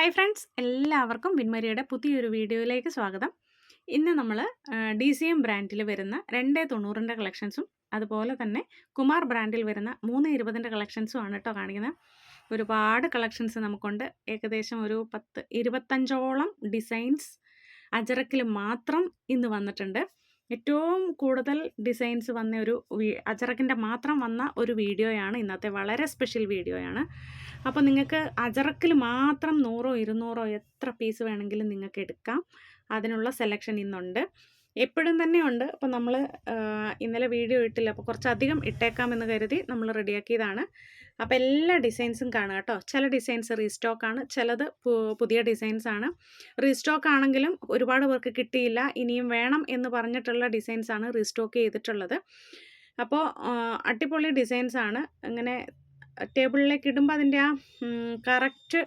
Hi friends എല്ലാവർക്കും വിൻമരിയുടെ പുതിയൊരു വീഡിയോയിലേക്ക് സ്വാഗതം. ഇന്ന് നമ്മൾ ഡി സി എം ബ്രാൻഡിൽ വരുന്ന രണ്ട് തൊണ്ണൂറിന്റെ കളക്ഷൻസും അതുപോലെ തന്നെ കുമാർ ബ്രാൻഡിൽ വരുന്ന മൂന്ന് ഇരുപതിന്റെ കളക്ഷൻസും ആണ് കേട്ടോ കാണിക്കുന്നത്. ഒരുപാട് കളക്ഷൻസ് നമുക്കുണ്ട്. ഏകദേശം ഒരു പത്ത് ഇരുപത്തഞ്ചോളം ഡിസൈൻസ് അജറക്കിൽ മാത്രം ഇന്ന് വന്നിട്ടുണ്ട്. ഏറ്റവും കൂടുതൽ ഡിസൈൻസ് വന്ന ഒരു അജറക്കിന്റെ മാത്രം വന്ന ഒരു വീഡിയോയാണ് ഇന്നത്തെ വളരെ സ്പെഷ്യൽ വീഡിയോയാണ്. അപ്പോൾ നിങ്ങൾക്ക് അജറക്കിൽ മാത്രം നൂറോ ഇരുന്നൂറോ എത്ര പീസ് വേണമെങ്കിലും നിങ്ങൾക്ക് എടുക്കാം. അതിനുള്ള സെലക്ഷൻ ഇന്നുണ്ട്. എപ്പോഴും തന്നെ ഉണ്ട്. അപ്പോൾ നമ്മൾ ഇന്നലെ വീഡിയോ ഇട്ടില്ല. അപ്പോൾ കുറച്ചധികം ഇട്ടേക്കാമെന്ന് കരുതി നമ്മൾ റെഡിയാക്കിയതാണ്. അപ്പോൾ എല്ലാ ഡിസൈൻസും കാണുക കേട്ടോ. ചില ഡിസൈൻസ് റീസ്റ്റോക്ക് ആണ് ചിലത് പുതിയ ഡിസൈൻസ് ആണ് റീസ്റ്റോക്ക് ആണെങ്കിലും ഒരുപാട് പേർക്ക് കിട്ടിയില്ല. ഇനിയും വേണം എന്ന് പറഞ്ഞിട്ടുള്ള ഡിസൈൻസ് ആണ് റീസ്റ്റോക്ക് ചെയ്തിട്ടുള്ളത്. അപ്പോൾ അടിപൊളി ഡിസൈൻസ് ആണ് അങ്ങനെ ടേബിളിലേക്ക് ഇടുമ്പോൾ അതിന്റെ ആ കറക്റ്റ്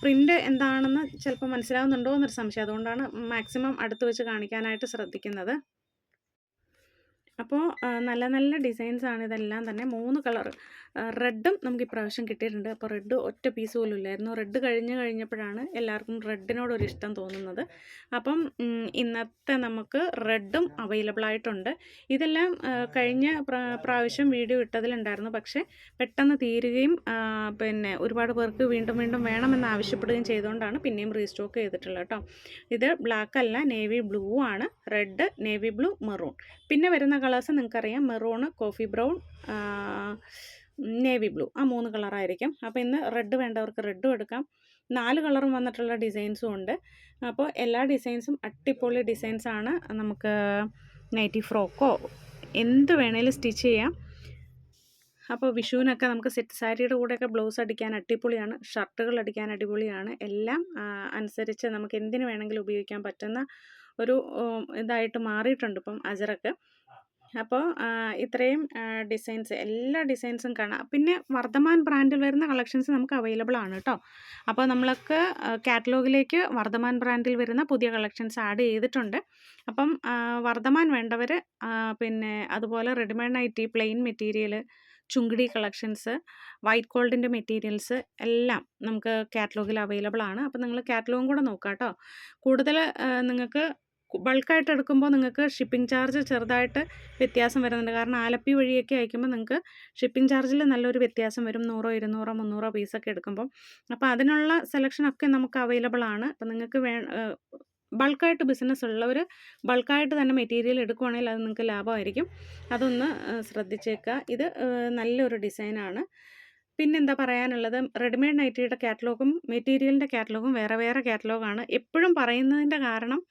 പ്രിന്റ് എന്താണെന്ന് ചിലപ്പോൾ മനസ്സിലാവുന്നുണ്ടോ എന്നൊരു സംശയം. അതുകൊണ്ടാണ് മാക്സിമം അടുത്ത് വെച്ച് കാണിക്കാനായിട്ട് ശ്രദ്ധിക്കുന്നത്. അപ്പോൾ നല്ല നല്ല ഡിസൈൻസ് ആണ് ഇതെല്ലാം തന്നെ. മൂന്ന് കളർ. റെഡും നമുക്ക് ഇപ്രാവശ്യം കിട്ടിയിട്ടുണ്ട്. അപ്പോൾ റെഡ് ഒറ്റ പീസ് പോലും ഇല്ലായിരുന്നു. റെഡ് കഴിഞ്ഞ് കഴിഞ്ഞപ്പോഴാണ് എല്ലാവർക്കും റെഡിനോടൊരു ഇഷ്ടം തോന്നുന്നത്. അപ്പം ഇന്നത്തെ നമുക്ക് റെഡും അവൈലബിൾ ആയിട്ടുണ്ട്. ഇതെല്ലാം കഴിഞ്ഞ പ്രാവശ്യം വീഡിയോ ഇട്ടതിലുണ്ടായിരുന്നു. പക്ഷേ പെട്ടെന്ന് തീരുകയും പിന്നെ ഒരുപാട് പേർക്ക് വീണ്ടും വീണ്ടും വേണമെന്ന് ആവശ്യപ്പെടുകയും ചെയ്തുകൊണ്ടാണ് പിന്നെയും റീസ്റ്റോക്ക് ചെയ്തിട്ടുള്ളത് കേട്ടോ. ഇത് ബ്ലാക്ക് അല്ല നേവി ബ്ലൂ ആണ്. Red navy blue maroon. പിന്നെ വരുന്ന കളേഴ്സ് നിങ്ങൾക്കറിയാം. Maroon coffee brown navy blue. ആ മൂന്ന് കളറായിരിക്കും. അപ്പോൾ ഇന്ന് റെഡ് വേണ്ടവർക്ക് റെഡും എടുക്കാം. നാല് കളറും വന്നിട്ടുള്ള ഡിസൈൻസും ഉണ്ട്. അപ്പോൾ എല്ലാ ഡിസൈൻസും അട്ടിപ്പൊളി ഡിസൈൻസാണ്. നമുക്ക് നൈറ്റി ഫ്രോക്കോ എന്ത് വേണേലും സ്റ്റിച്ച് ചെയ്യാം. അപ്പോൾ വിഷുവിനൊക്കെ നമുക്ക് സെറ്റ് സാരിയുടെ കൂടെയൊക്കെ ബ്ലൗസ് അടിക്കാൻ അടിപൊളിയാണ്. ഷർട്ടുകൾ അടിക്കാൻ അടിപൊളിയാണ്. എല്ലാം അനുസരിച്ച് നമുക്ക് എന്തിനു വേണമെങ്കിലും ഉപയോഗിക്കാൻ പറ്റുന്ന ഒരു ഇതായിട്ട് മാറിയിട്ടുണ്ട് ഇപ്പം അജറക്ക്. അപ്പോൾ ഇത്രയും ഡിസൈൻസ് എല്ലാ ഡിസൈൻസും കാണാം. പിന്നെ വർദ്ധമാൻ ബ്രാൻഡിൽ വരുന്ന കളക്ഷൻസ് നമുക്ക് അവൈലബിൾ ആണ് കേട്ടോ അപ്പോൾ നമ്മൾക്ക് കാറ്റലോഗിലേക്ക് വർദ്ധമാൻ ബ്രാൻഡിൽ വരുന്ന പുതിയ കളക്ഷൻസ് ആഡ് ചെയ്തിട്ടുണ്ട്. അപ്പം വർദ്ധമാൻ വേണ്ടവർ പിന്നെ അതുപോലെ റെഡിമെയ്ഡ് നൈറ്റി പ്ലെയിൻ മെറ്റീരിയൽ ചുങ്കിടി കളക്ഷൻസ് വൈറ്റ് ഗോൾഡിന്റെ മെറ്റീരിയൽസ് എല്ലാം നമുക്ക് കാറ്റലോഗിൽ അവൈലബിൾ ആണ്. അപ്പോൾ നിങ്ങൾ കാറ്റലോഗും കൂടെ നോക്കാം കേട്ടോ കൂടുതൽ നിങ്ങൾക്ക് ബൾക്കായിട്ട് എടുക്കുമ്പോൾ നിങ്ങൾക്ക് ഷിപ്പിംഗ് ചാർജ് ചെറുതായിട്ട് വ്യത്യാസം വരുന്നുണ്ട്. കാരണം ആലപ്പി വഴിയൊക്കെ അയക്കുമ്പോൾ നിങ്ങൾക്ക് ഷിപ്പിംഗ് ചാർജിൽ നല്ലൊരു വ്യത്യാസം വരും. നൂറോ ഇരുന്നൂറോ മുന്നൂറോ പീസൊക്കെ എടുക്കുമ്പോൾ. അപ്പോൾ അതിനുള്ള സെലക്ഷനൊക്കെ നമുക്ക് അവൈലബിൾ ആണ്. അപ്പോൾ നിങ്ങൾക്ക് വേ ബൾക്കായിട്ട് ബിസിനസ് ഉള്ളവർ ബൾക്കായിട്ട് തന്നെ മെറ്റീരിയൽ എടുക്കുവാണെങ്കിൽ അത് നിങ്ങൾക്ക് ലാഭമായിരിക്കും. അതൊന്ന് ശ്രദ്ധിച്ചേക്കുക. ഇത് നല്ലൊരു ഡിസൈനാണ്. പിന്നെന്താ പറയാനുള്ളത്? റെഡിമെയ്ഡ് നൈറ്റിയുടെ കാറ്റലോഗും മെറ്റീരിയലിന്റെ കാറ്റലോഗും വേറെ വേറെ കാറ്റലോഗാണ്. എപ്പോഴും പറയുന്നതിന്റെ കാരണം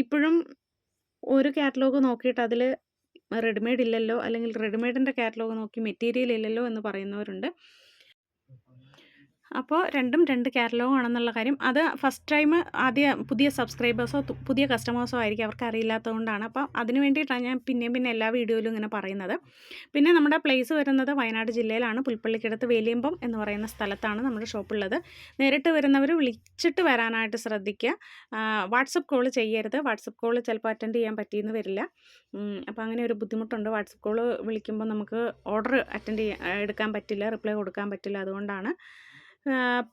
ഇപ്പോഴും ഒരു കാറ്റലോഗ് നോക്കിയിട്ട് അതിൽ റെഡിമെയ്ഡ് ഇല്ലല്ലോ അല്ലെങ്കിൽ റെഡിമെയ്ഡിന്റെ കാറ്റലോഗ് നോക്കി മെറ്റീരിയൽ ഇല്ലല്ലോ എന്ന് പറയുന്നവരുണ്ട്. അപ്പോൾ രണ്ടും രണ്ട് കാറ്റലോഗ് ആണെന്നുള്ള കാര്യം. അത് ഫസ്റ്റ് ടൈം ആദ്യ പുതിയ സബ്സ്ക്രൈബേഴ്സോ പുതിയ കസ്റ്റമേഴ്സോ ആയിരിക്കും അവർക്ക് അറിയില്ലാത്തതുകൊണ്ടാണ്. അപ്പോൾ അതിന് വേണ്ടിയിട്ടാണ് ഞാൻ പിന്നെയും പിന്നെ എല്ലാ വീഡിയോയിലും ഇങ്ങനെ പറയുന്നത്. പിന്നെ നമ്മുടെ പ്ലേസ് വരുന്നത് വയനാട് ജില്ലയിലാണ്. പുൽപ്പള്ളിക്കടുത്ത് വേലിയമ്പം എന്ന് പറയുന്ന സ്ഥലത്താണ് നമ്മുടെ ഷോപ്പുള്ളത്. നേരിട്ട് വരുന്നവർ വിളിച്ചിട്ട് വരാനായിട്ട് ശ്രദ്ധിക്കുക. വാട്സപ്പ് കോൾ ചെയ്യരുത്. വാട്സപ്പ് കോൾ ചിലപ്പോൾ അറ്റൻഡ് ചെയ്യാൻ പറ്റിയെന്ന് വരില്ല. അപ്പോൾ അങ്ങനെ ഒരു ബുദ്ധിമുട്ടുണ്ട്. വാട്സപ്പ് കോൾ വിളിക്കുമ്പോൾ നമുക്ക് ഓർഡർ അറ്റൻഡ് ചെയ്യാൻ എടുക്കാൻ പറ്റില്ല റിപ്ലൈ കൊടുക്കാൻ പറ്റില്ല അതുകൊണ്ടാണ്.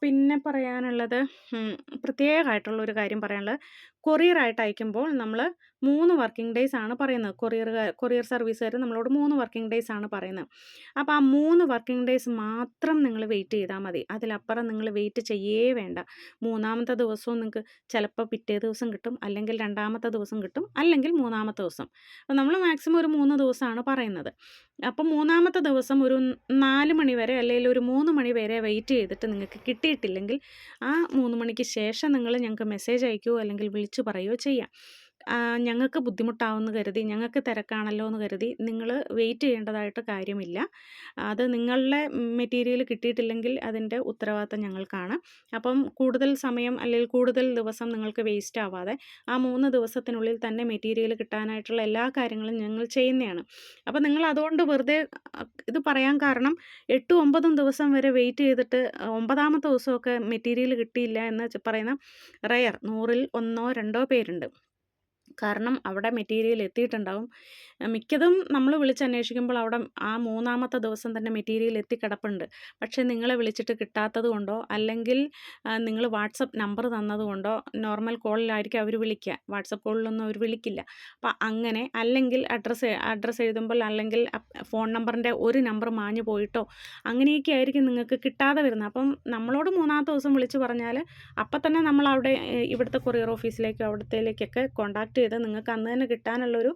പിന്നെ പറയാനുള്ളത് പ്രത്യേകമായിട്ടുള്ള ഒരു കാര്യം പറയാനുള്ളത്. കൊറിയറായിട്ട് അയക്കുമ്പോൾ നമ്മൾ മൂന്ന് വർക്കിംഗ് ഡേയ്സ് ആണ് പറയുന്നത്. കൊറിയർ കൊറിയർ സർവീസുകാർ നമ്മളോട് മൂന്ന് വർക്കിംഗ് ഡേയ്സ് ആണ് പറയുന്നത്. അപ്പോൾ ആ മൂന്ന് വർക്കിംഗ് ഡേയ്സ് മാത്രം നിങ്ങൾ വെയിറ്റ് ചെയ്താൽ മതി. അതിലപ്പുറം നിങ്ങൾ വെയിറ്റ് ചെയ്യേ വേണ്ട. മൂന്നാമത്തെ ദിവസവും നിങ്ങൾക്ക് ചിലപ്പോൾ പിറ്റേ ദിവസം കിട്ടും അല്ലെങ്കിൽ രണ്ടാമത്തെ ദിവസം കിട്ടും അല്ലെങ്കിൽ മൂന്നാമത്തെ ദിവസം. അപ്പോൾ നമ്മൾ മാക്സിമം ഒരു മൂന്ന് ദിവസമാണ് പറയുന്നത്. അപ്പോൾ മൂന്നാമത്തെ ദിവസം ഒരു നാല് മണി വരെ അല്ലെങ്കിൽ ഒരു മൂന്ന് മണി വരെ വെയിറ്റ് ചെയ്തിട്ട് നിങ്ങൾക്ക് കിട്ടിയിട്ടില്ലെങ്കിൽ ആ മൂന്ന് മണിക്ക് ശേഷം നിങ്ങൾ ഞങ്ങൾക്ക് മെസ്സേജ് അയക്കുകയോ അല്ലെങ്കിൽ വിളിച്ചു പറയുകയോ ചെയ്യാം. ഞങ്ങൾക്ക് ബുദ്ധിമുട്ടാവുമെന്ന് കരുതി ഞങ്ങൾക്ക് തിരക്കാണല്ലോ എന്ന് കരുതി നിങ്ങൾ വെയിറ്റ് ചെയ്യേണ്ടതായിട്ട് കാര്യമില്ല. അത് നിങ്ങളുടെ മെറ്റീരിയൽ കിട്ടിയിട്ടില്ലെങ്കിൽ അതിന്റെ ഉത്തരവാദിത്തം ഞങ്ങൾക്കാണ്. അപ്പം കൂടുതൽ സമയം അല്ലെങ്കിൽ കൂടുതൽ ദിവസം നിങ്ങൾക്ക് വേസ്റ്റ് ആവാതെ ആ മൂന്ന് ദിവസത്തിനുള്ളിൽ തന്നെ മെറ്റീരിയൽ കിട്ടാനായിട്ടുള്ള എല്ലാ കാര്യങ്ങളും ഞങ്ങൾ ചെയ്യുന്നതാണ്. അപ്പം നിങ്ങൾ അതുകൊണ്ട് വെറുതെ ഇത് പറയാൻ കാരണം എട്ടും ഒമ്പതും ദിവസം വരെ വെയിറ്റ് ചെയ്തിട്ട് ഒമ്പതാമത്തെ ദിവസമൊക്കെ മെറ്റീരിയൽ കിട്ടിയില്ല എന്ന് പറയുന്ന റയർ നൂറിൽ ഒന്നോ രണ്ടോ പേരുണ്ട്. കാരണം അവിടെ മെറ്റീരിയൽ എത്തിയിട്ടുണ്ടാവും. മിക്കതും നമ്മൾ വിളിച്ചന്വേഷിക്കുമ്പോൾ അവിടെ ആ മൂന്നാമത്തെ ദിവസം തന്നെ മെറ്റീരിയൽ എത്തിക്കിടപ്പുണ്ട് പക്ഷേ നിങ്ങളെ വിളിച്ചിട്ട് കിട്ടാത്തത് കൊണ്ടോ അല്ലെങ്കിൽ നിങ്ങൾ വാട്സപ്പ് നമ്പർ തന്നതുകൊണ്ടോ നോർമൽ കോളിലായിരിക്കും അവർ വിളിക്കുക. വാട്സപ്പ് കോളിലൊന്നും അവർ വിളിക്കില്ല. അപ്പം അങ്ങനെ അല്ലെങ്കിൽ അഡ്രസ്സ് അഡ്രസ്സ് എഴുതുമ്പോൾ അല്ലെങ്കിൽ ഫോൺ നമ്പറിന്റെ ഒരു നമ്പർ മാഞ്ഞു പോയിട്ടോ അങ്ങനെയൊക്കെ ആയിരിക്കും നിങ്ങൾക്ക് കിട്ടാതെ വരുന്നത്. അപ്പം നമ്മളോട് മൂന്നാമത്തെ ദിവസം വിളിച്ച് പറഞ്ഞാൽ അപ്പം തന്നെ നമ്മൾ അവിടെ ഇവിടുത്തെ കൊറിയർ ഓഫീസിലേക്കോ അവിടത്തേലേക്കൊക്കെ കോൺടാക്ട് ചെയ്ത് നിങ്ങൾക്ക് അന്ന് തന്നെ കിട്ടാനുള്ളൊരു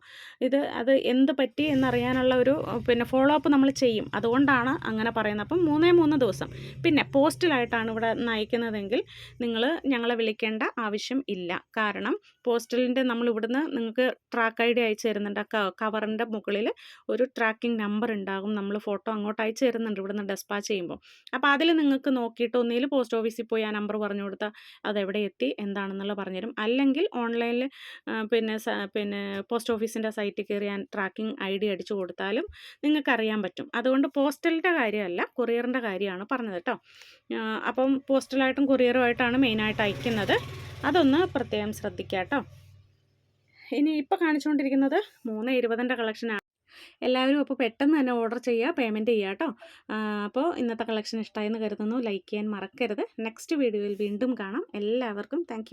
ഇത് അത് എന്ത് പറ്റി എന്നറിയാനുള്ള ഒരു പിന്നെ ഫോളോ അപ്പ് നമ്മൾ ചെയ്യും. അതുകൊണ്ടാണ് അങ്ങനെ പറയുന്നത്. അപ്പം മൂന്നേ മൂന്ന് ദിവസം. പിന്നെ പോസ്റ്റലായിട്ടാണ് ഇവിടെ നയിക്കുന്നതെങ്കിൽ നിങ്ങൾ ഞങ്ങളെ വിളിക്കേണ്ട ആവശ്യം ഇല്ല. കാരണം പോസ്റ്റലിന്റെ നമ്മൾ ഇവിടുന്ന് നിങ്ങൾക്ക് ട്രാക്ക് ഐ ഡി അയച്ചു തരുന്നുണ്ട്. കവറിന്റെ മുകളിൽ ഒരു ട്രാക്കിംഗ് നമ്പർ ഉണ്ടാകും. നമ്മൾ ഫോട്ടോ അങ്ങോട്ട് അയച്ചു തരുന്നുണ്ട് ഇവിടുന്ന് ഡെസ്പാച്ച് ചെയ്യുമ്പോൾ. അപ്പോൾ അതിൽ നിങ്ങൾക്ക് നോക്കിയിട്ട് ഒന്നിൽ പോസ്റ്റ് ഓഫീസിൽ പോയി ആ നമ്പർ പറഞ്ഞു കൊടുത്താൽ അതെവിടെ എത്തി? എന്താണെന്നുള്ള പറഞ്ഞുതരും. അല്ലെങ്കിൽ ഓൺലൈനിൽ പിന്നെ പിന്നെ പോസ്റ്റ് ഓഫീസിന്റെ സൈറ്റിൽ കയറി ട്രാക്കിംഗ് ഐ ഡി അടിച്ചു കൊടുത്താലും നിങ്ങൾക്ക് അറിയാൻ പറ്റും. അതുകൊണ്ട് പോസ്റ്റലിന്റെ കാര്യമല്ല കൊറിയറിന്റെ കാര്യമാണ് പറഞ്ഞത് കേട്ടോ. അപ്പം പോസ്റ്റലായിട്ടും കൊറിയറുമായിട്ടാണ് മെയിനായിട്ട് അയക്കുന്നത്. അതൊന്ന് പ്രത്യേകം ശ്രദ്ധിക്കുക കേട്ടോ. ഇനി ഇപ്പോൾ കാണിച്ചുകൊണ്ടിരിക്കുന്നത് മൂന്ന് ഇരുപതിന്റെ കളക്ഷനാണ്. എല്ലാവരും അപ്പോൾ പെട്ടെന്ന് തന്നെ ഓർഡർ ചെയ്യുക പേയ്മെന്റ് ചെയ്യുക കേട്ടോ. അപ്പോൾ ഇന്നത്തെ കളക്ഷൻ ഇഷ്ടമായി എന്ന് കരുതുന്നു. ലൈക്ക് ചെയ്യാൻ മറക്കരുത്. നെക്സ്റ്റ് വീഡിയോയിൽ വീണ്ടും കാണാം. എല്ലാവർക്കും താങ്ക്